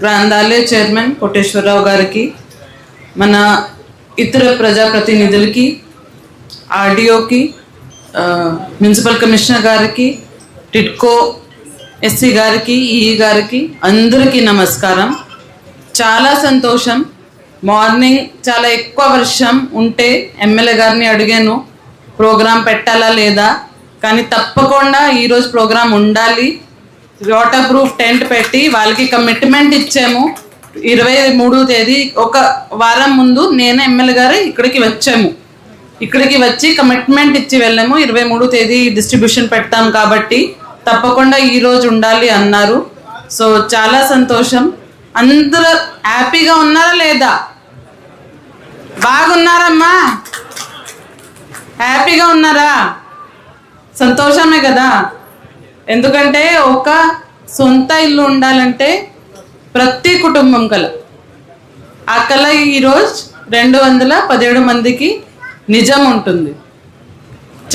గ్రంథాలయ చైర్మన్ కోటేశ్వరరావు గారికి మన ఇతర ప్రజాప్రతినిధులకి ఆర్డీఓకి మున్సిపల్ కమిషనర్ గారికి టిట్కో ఎస్సీ గారికి ఈ గారికి అందరికీ నమస్కారం. చాలా సంతోషం. మార్నింగ్ చాలా ఎక్కువ వర్షం ఉంటే ఎమ్మెల్యే గారిని అడిగాను ప్రోగ్రాం పెట్టాలా లేదా? కానీ తప్పకుండా ఈరోజు ప్రోగ్రాం ఉండాలి. వాటర్ ప్రూఫ్ టెంట్ పెట్టి వాళ్ళకి కమిట్మెంట్ ఇచ్చాము. ఇరవై మూడో తేదీ ఒక వారం ముందు నేను ఎమ్మెల్యే గారు ఇక్కడికి వచ్చాము. ఇక్కడికి వచ్చి కమిట్మెంట్ ఇచ్చి వెళ్ళాము. ఇరవై మూడో తేదీ డిస్ట్రిబ్యూషన్ పెడతాం కాబట్టి తప్పకుండా ఈ రోజు ఉండాలి అన్నారు. సో చాలా సంతోషం. అందరూ హ్యాపీగా ఉన్నారా లేదా? బాగున్నారమ్మా? హ్యాపీగా ఉన్నారా? సంతోషమే కదా? ఎందుకంటే ఒక సొంత ఇల్లు ఉండాలంటే ప్రతి కుటుంబం కల. ఆ కళ ఈరోజు రెండు వందల పదిహేడు మందికి నిజం ఉంటుంది.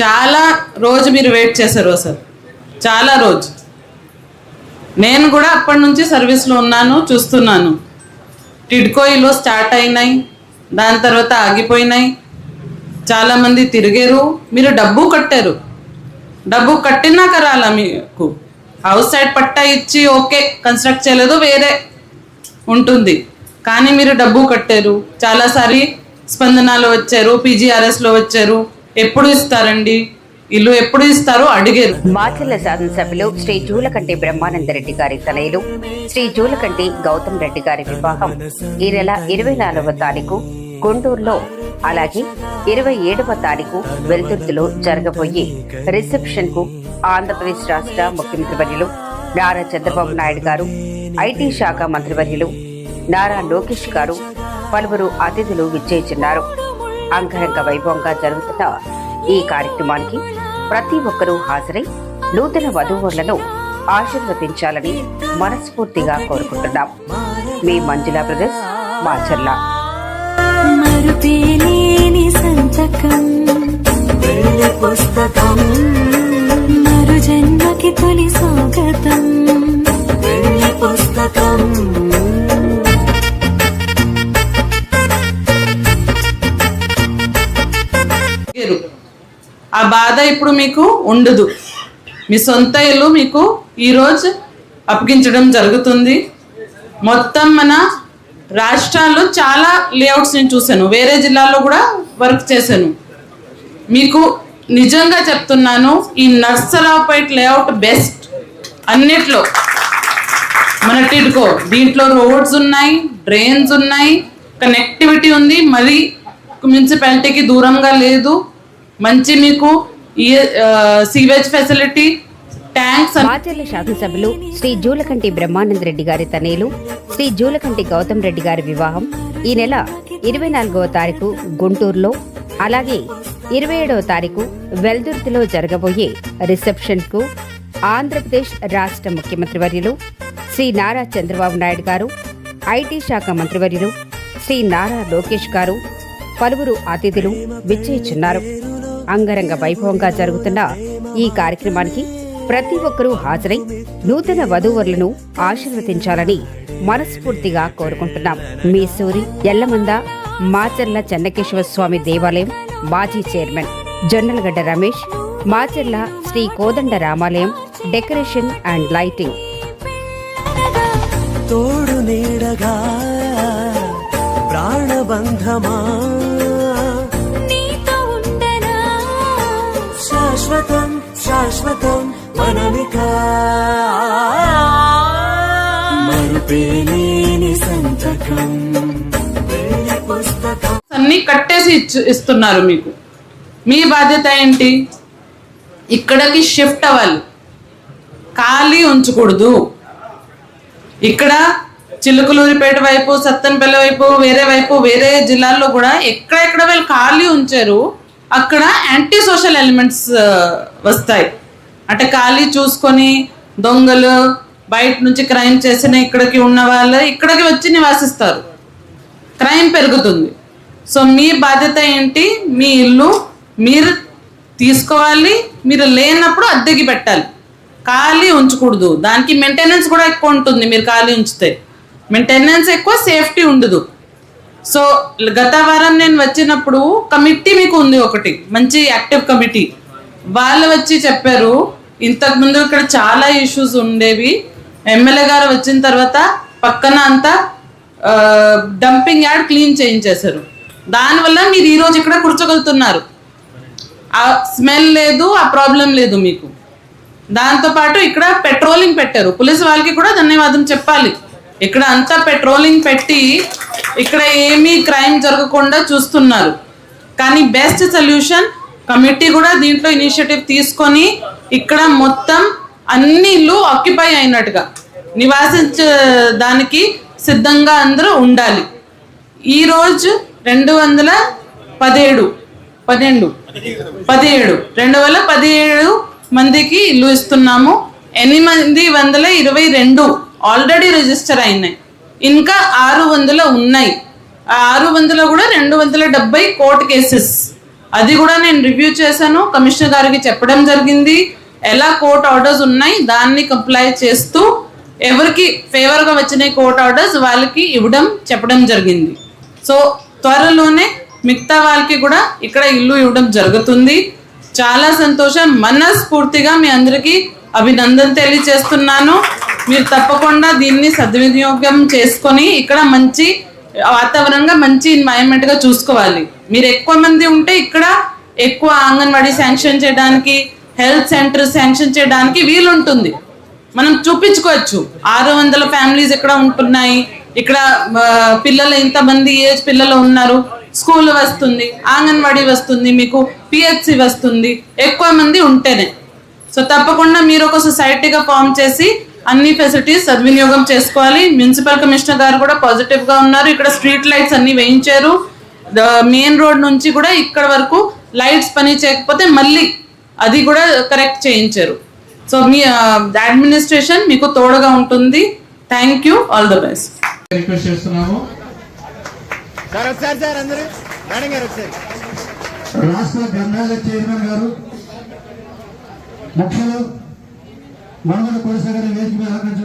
చాలా రోజు మీరు వెయిట్ చేశారు సార్ చాలా రోజు. నేను కూడా అప్పటి నుంచి సర్వీస్లో ఉన్నాను చూస్తున్నాను. టిడ్కోయిలో స్టార్ట్ అయినాయి దాని తర్వాత ఆగిపోయినాయి. చాలామంది తిరిగారు. మీరు డబ్బు కట్టారు. డబ్బు కట్టినాక రాలా మీకు? హౌస్ సైడ్ పట్టా ఇచ్చి ఓకే కన్స్ట్రక్ట్ చేయలేదు వేరే ఉంటుంది. కానీ మీరు డబ్బు కట్టారు. చాలాసారి స్పందనలో వచ్చారు పీజీఆర్ఎస్లో వచ్చారు. ఎప్పుడు ఇస్తారండి? ఇల్లు ఎప్పుడు ఇస్తారో అడిగారు. మాచర్ల శాసనసభ్యులు శ్రీ జూలకంటి బ్రహ్మానందరెడ్డి గారి తనయులు శ్రీ జూలకంటి గౌతమ్ రెడ్డి గారి వివాహం ఈ నెల ఇరవై నాలుగవ తారీఖు గుంటూరులో అలాగే ఇరవై ఏడవ తారీఖు వెల్తుర్తిలో జరగబోయే రిసెప్షన్కు ఆంధ్రప్రదేశ్ రాష్ట్ర ముఖ్యమంత్రి వర్యులు నారా చంద్రబాబు నాయుడు గారు ఐటీ శాఖ మంత్రివర్యులు నారా లోకేష్ గారు పలువురు అతిథులు విచ్చేస్తున్నారు. అంగరంగ వైభవంగా జరుగుతున్న ఈ కార్యక్రమానికి ప్రతి ఒక్కరూ హాజరై నూతన వధూవరులను ఆశీర్వదించాలని మనస్ఫూర్తిగా కోరుకుంటున్నాం. మీ మంజులా బ్రదర్స్ మాచర్లా. మరుపేలేని సంతకం వెళ్ళి పుస్తకం. మరు జన్మకి తొలి స్వాగతం. వెళ్ళి పుస్తకం. ఆ బాధ ఇప్పుడు మీకు ఉండదు. మీ సొంత ఇల్లు మీకు ఈరోజు అప్పగించడం జరుగుతుంది. మొత్తం మన రాష్ట్రాల్లో చాలా లేఅవుట్స్ నేను చూశాను. వేరే జిల్లాల్లో కూడా వర్క్ చేశాను. మీకు నిజంగా చెప్తున్నాను ఈ నర్సరావుపేట లేఅవుట్ బెస్ట్ అన్నిట్లో. మన టిడ్కో దీంట్లో రోడ్స్ ఉన్నాయి డ్రైన్స్ ఉన్నాయి కనెక్టివిటీ ఉంది మరి మున్సిపాలిటీకి దూరంగా లేదు. మంచి మీకు ఈ సీవేజ్ ఫెసిలిటీ మాచర్ల శాసనసభ్యులు శ్రీ జూలకంటి బ్రహ్మానందరెడ్డి గారి తనయులు శ్రీ జూలకంటి గౌతమ్ రెడ్డి గారి వివాహం ఈ నెల ఇరవై నాలుగవ తారీఖు గుంటూరులో అలాగే ఇరవై ఏడవ తారీఖు వెల్దుర్తిలో జరగబోయే రిసెప్షన్కు ఆంధ్రప్రదేశ్ రాష్ట్ర ముఖ్యమంత్రి వర్యులు శ్రీ నారా చంద్రబాబు నాయుడు గారు ఐటీ శాఖ మంత్రివర్యులు శ్రీ నారా లోకేష్ గారు పలువురు అతిథులు విచ్చేచున్నారు అంగరంగ వైభవంగా జరుగుతున్న ఈ కార్యక్రమానికి ప్రతి ఒక్కరూ హాజరై నూతన వధూవరులను ఆశీర్వదించాలని మనస్ఫూర్తిగా కోరుకుంటున్నాం. మీ సూరి ఎల్లమంద మాచర్ల చెన్నకేశ్వర స్వామి దేవాలయం మాజీ చైర్మన్ జొన్నలగడ్డ రమేష్ మాచర్ల శ్రీ కోదండ రామాలయం డెకరేషన్ అండ్ లైటింగ్. తోడు నీడగా ప్రాణబంధమా? నీతో ఉండనా? శాశ్వతం శాశ్వతం. మనమిక. మరుపేలేని సంతకం. అన్ని కట్టేసి ఇస్తున్నారు మీకు. మీ బాధ్యత ఏంటి? ఇక్కడికి షిఫ్ట్ అవ్వాలి. ఖాళీ ఉంచకూడదు. ఇక్కడ చిలుకలూరిపేట వైపు సత్తెనపల్లి వైపు వేరే వైపు వేరే జిల్లాల్లో కూడా ఎక్కడెక్కడ వీళ్ళు ఖాళీ ఉంచారు అక్కడ యాంటీ సోషల్ ఎలిమెంట్స్ వస్తాయి. అంటే ఖాళీ చూసుకొని దొంగలు బయట నుంచి క్రైమ్ చేసిన ఇక్కడికి ఉన్న వాళ్ళు ఇక్కడికి వచ్చి నివాసిస్తారు. క్రైమ్ పెరుగుతుంది. సో మీ బాధ్యత ఏంటి? మీ ఇల్లు మీరు తీసుకోవాలి. మీరు లేనప్పుడు అద్దెకి పెట్టాలి. ఖాళీ ఉంచకూడదు. దానికి మెయింటెనెన్స్ కూడా ఎక్కువ ఉంటుంది మీరు ఖాళీ ఉంచితే. మెయింటెనెన్స్ ఎక్కువ సేఫ్టీ ఉండదు. సో గత వారం నేను వచ్చినప్పుడు కమిటీ మీకు ఉంది ఒకటి. మంచి యాక్టివ్ కమిటీ వాళ్ళు వచ్చి చెప్పారు ఇంతకు ముందు ఇక్కడ చాలా ఇష్యూస్ ఉండేవి. ఎమ్మెల్యే గారు వచ్చిన తర్వాత పక్కన అంతా డంపింగ్ యార్డ్ క్లీన్ చేయించేశారు. దానివల్ల మీరు ఈరోజు ఇక్కడ కూర్చోగలుగుతున్నారు. ఆ స్మెల్ లేదు ఆ ప్రాబ్లం లేదు మీకు. దాంతోపాటు ఇక్కడ పెట్రోలింగ్ పెట్టారు. పోలీస్ వాళ్ళకి కూడా ధన్యవాదం చెప్పాలి. ఇక్కడ అంతా పెట్రోలింగ్ పెట్టి ఇక్కడ ఏమీ క్రైమ్ జరగకుండా చూస్తున్నారు. కానీ బెస్ట్ సొల్యూషన్ కమిటీ కూడా దీంట్లో ఇనిషియేటివ్ తీసుకొని ఇక్కడ మొత్తం అన్ని ఇల్లు ఆక్యుపై అయినట్టుగా. నివాసించడానికి సిద్ధంగా అందరూ ఉండాలి. ఈరోజు రెండు వందల పదిహేడు పన్నెండు పదిహేడు రెండు వేల పదిహేడు మందికి ఇల్లు ఇస్తున్నాము. ఎనిమిది వందల ఇరవై రెండు ఆల్రెడీ రిజిస్టర్ అయినాయి. ఇంకా ఆరు వందల ఉన్నాయి. ఆ ఆరు వందల కూడా రెండు వందల డెబ్బై కోర్టు కేసెస్ అది కూడా నేను రివ్యూ చేశాను. కమిషనర్ గారికి చెప్పడం జరిగింది. ఎలా కోర్ట్ ఆర్డర్స్ ఉన్నాయి దాన్ని కంప్లై చేస్తూ ఎవరికి ఫేవర్గా వచ్చిన కోర్ట్ ఆర్డర్స్ వాళ్ళకి ఇవ్వడం చెప్పడం జరిగింది. సో త్వరలోనే మిగతా వాళ్ళకి కూడా ఇక్కడ ఇల్లు ఇవ్వడం జరుగుతుంది. చాలా సంతోషం. మనస్ఫూర్తిగా మీ అందరికీ అభినందన తెలియజేస్తున్నాను. మీరు తప్పకుండా దీన్ని సద్వినియోగం చేసుకొని ఇక్కడ మంచి వాతావరణంగా మంచి ఎన్వైరన్మెంట్గా చూసుకోవాలి. మీరు ఎక్కువ మంది ఉంటే ఇక్కడ ఎక్కువ అంగన్వాడీ శాంక్షన్ చేయడానికి హెల్త్ సెంటర్ శాంక్షన్ చేయడానికి వీలుంటుంది. మనం చూపించుకోవచ్చు. ఆరు వందల ఫ్యామిలీస్ ఇక్కడ ఉంటున్నాయి. ఇక్కడ పిల్లలు ఇంతమంది ఏజ్ పిల్లలు ఉన్నారు. స్కూల్ వస్తుంది ఆంగన్వాడీ వస్తుంది మీకు పిహెచ్సి వస్తుంది. ఎక్కువ మంది ఉంటేనే. సో తప్పకుండా మీరు ఒక సొసైటీగా ఫామ్ చేసి అన్ని ఫెసిలిటీస్ సద్వినియోగం చేసుకోవాలి. మున్సిపల్ కమిషనర్ గారు కూడా పాజిటివ్గా ఉన్నారు. ఇక్కడ స్ట్రీట్ లైట్స్ అన్ని వేయించారు. మెయిన్ రోడ్ నుంచి కూడా ఇక్కడ వరకు లైట్స్ పని చేయకపోతే మళ్ళీ అది కూడా కరెక్ట్ చేయించారు. సో మీ అడ్మినిస్ట్రేషన్ మీకు తోడుగా ఉంటుంది. Thank you all the best request చేస్తున్నాము. రాష్ట్ర గ్రంథాలయ చైర్మన్ గారు ముఖ్యులు కొనసాగిన వేదిక